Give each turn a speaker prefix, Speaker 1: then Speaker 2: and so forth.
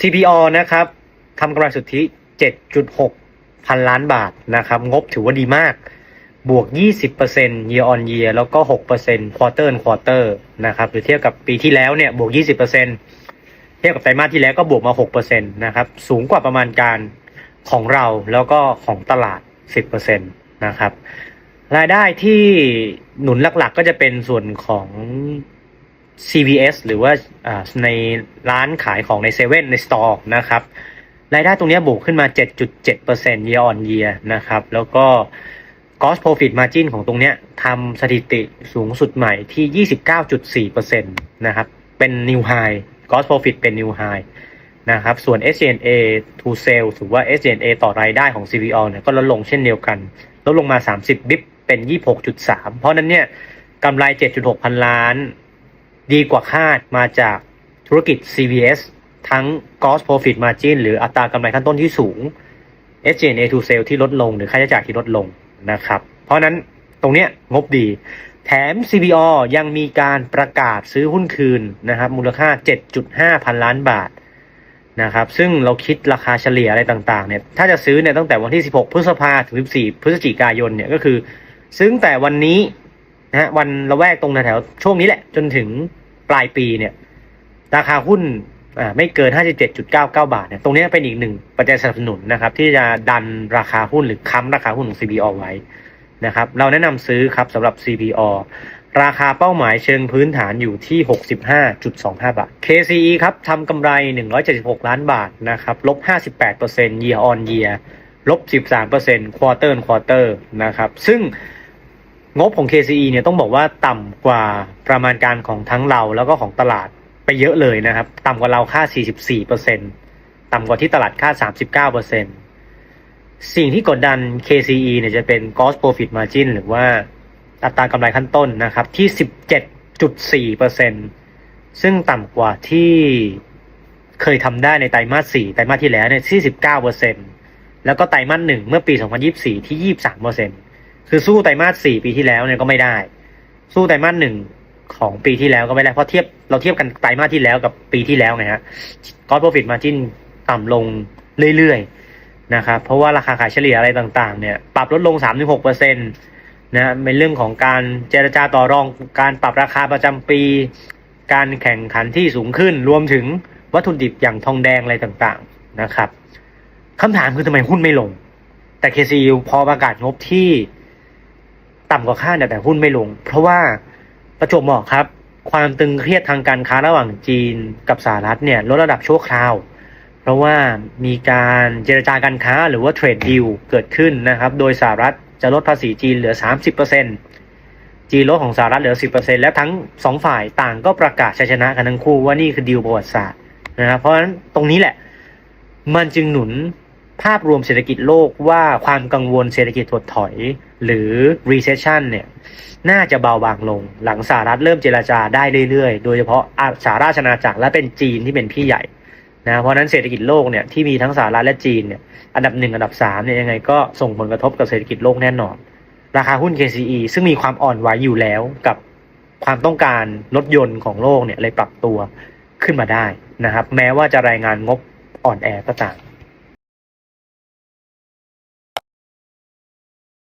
Speaker 1: CPO นะครับทำกำไรสุทธิ 7.6 พันล้านบาทนะครับ งบถือว่าดีมาก บวก 20% year on year แล้วก็ 6% quarter on quarter นะครับหรือเทียบกับปีที่แล้วเนี่ย บวก 20%เทียบกับไตรมาสที่แล้วก็บวกมา 6%นะครับ สูงกว่าประมาณการของเราแล้วก็ของตลาด 10%นะครับ รายได้ที่หนุนหลักๆ ก็จะเป็นส่วนของ CVS หรือว่าในร้านขายของในเซเว่นในสตอร์นะครับรายได้ตรงนี้บวกขึ้นมา 7.7% year on year นะครับ แล้วก็ gross profit margin ของตรงนี้ทำสถิติสูงสุดใหม่ที่ 29.4%นะครับ เป็น new high gross profit เป็น new high นะครับ ส่วน SG&A to sales ถือว่า SG&A ต่อรายได้ของ CVO เนี่ยก็ลดลงเช่นเดียวกัน ลดลงมา 30 บิปเป็น 26.3 เพราะฉะนั้นเนี่ยกำไร 7.6 พันล้าน ดีกว่าคาดมาจากธุรกิจ CVS ทั้ง gross profit margin หรืออัตรากำไรขั้นต้นที่สูง SG&A to sale ที่ลดลง หรือค่าใช้จ่ายที่ลดลงนะครับ เพราะนั้นตรงเนี้ยงบดี แถม CBO ยังมีการประกาศซื้อหุ้นคืนนะครับ มูลค่า 7.5 พันล้านบาทนะครับ ซึ่งเราคิดราคาเฉลี่ยอะไรต่างๆ เนี่ย ถ้าจะซื้อเนี่ยตั้งแต่วันที่ 16 พฤษภาถึง 14 พฤศจิกายนเนี่ยก็คือ ซื้อตั้งแต่วันนี้ นะวันละแวกตรงแถวช่วงนี้แหละ จนถึงปลายปีเนี่ย ราคาหุ้นไม่เกิน 57.99 บาทเนี่ยตรงนี้เป็นอีกหนึ่งปัจจัยสนับสนุนนะครับ ที่จะดันราคาหุ้นหรือค้ำราคาหุ้นของ CBO ไว้นะครับ เราแนะนำซื้อครับสำหรับ CBO ราคาเป้าหมายเชิงพื้นฐานอยู่ที่ 65.25 บาท KCE ครับทำกำไร 176 ล้านบาทนะครับ ลบ 58% year on year ลบ 13% quarter on quarter นะครับ ซึ่ง งบของ KCE เนี่ยต้องบอกว่าต่ำกว่าประมาณการของทั้งเราแล้วก็ของตลาดไปเยอะเลยนะครับ ต่ำกว่าเราค่า 44%ต่ำกว่าที่ตลาดค่า 39%สิ่งที่กดดัน KCE เนี่ยจะเป็น gross profit margin หรือว่าอัตรากำไรขั้นต้นนะครับที่ 17.4%ซึ่งต่ำกว่าที่เคยทำได้ในไตรมาส 4 ไตรมาสที่แล้วเนี่ยที่ 19%แล้วก็ไตรมาส 1 เมื่อปี 2024 ที่ 23% คือสู้ไตรมาสสี่ปีที่แล้วเนี่ยก็ไม่ได้ สู้ไตรมาสหนึ่งของปีที่แล้วก็ไม่ได้ เพราะเทียบเราเทียบกันไตรมาสที่แล้วกับปีที่แล้วไงฮะกอ s โปรฟิตมาจินต่ำลงเรื่อยๆนะครับ เพราะว่าราคาขายเฉลี่ยอะไรต่างๆ เนี่ย ปรับลดลง 3-6%นะเป็นเรื่องของการเจรจาต่อรอง การปรับราคาประจำปี การแข่งขันที่สูงขึ้น รวมถึงวัตถุดิบอย่างทองแดงอะไรต่างๆนะครับคำถามคือทำไมหุ้นไม่ลง แต่ KCU พอประกาศงบที่ ต่ำกว่าคาดเนี่ยแต่หุ้นไม่ลง เพราะว่าประจวบเหมาะครับ ความตึงเครียดทางการค้าระหว่างจีนกับสหรัฐเนี่ยลดระดับชั่วคราว เพราะว่ามีการเจรจาการค้าหรือว่าเทรดดิวเกิดขึ้นนะครับ โดยสหรัฐจะลดภาษีจีนเหลือ 30%จีนลดของสหรัฐเหลือ 10%และทั้งสองฝ่ายต่างก็ประกาศชัยชนะกันทั้งคู่ว่านี่คือดีลประวัติศาสตร์นะครับเพราะฉะนั้นตรงนี้แหละ มันจึงหนุน ภาพรวมเศรษฐกิจโลกว่าความกังวลเศรษฐกิจถดถอยหรือ recession เนี่ยน่าจะเบาบางลง หลังสหรัฐเริ่มเจราจาได้เรื่อยๆ โดยเฉพาะอาสหราชอาณาจักรและเป็นจีนที่เป็นพี่ใหญ่นะเพราะนั้นเศรษฐกิจโลกเนี่ยที่มีทั้งสหรัฐและจีนเนี่ยอันดับหนึ่งอันดับสามเนี่ยยังไงก็ส่งผลกระทบกับเศรษฐกิจโลกแน่นอน ราคาหุ้น KCE ซึ่งมีความอ่อนไหวอยู่แล้วกับความต้องการรถยนต์ของโลกเนี่ยเลยปรับตัวขึ้นมาได้นะครับ แม้ว่าจะรายงานงบอ่อนแอก็ตาม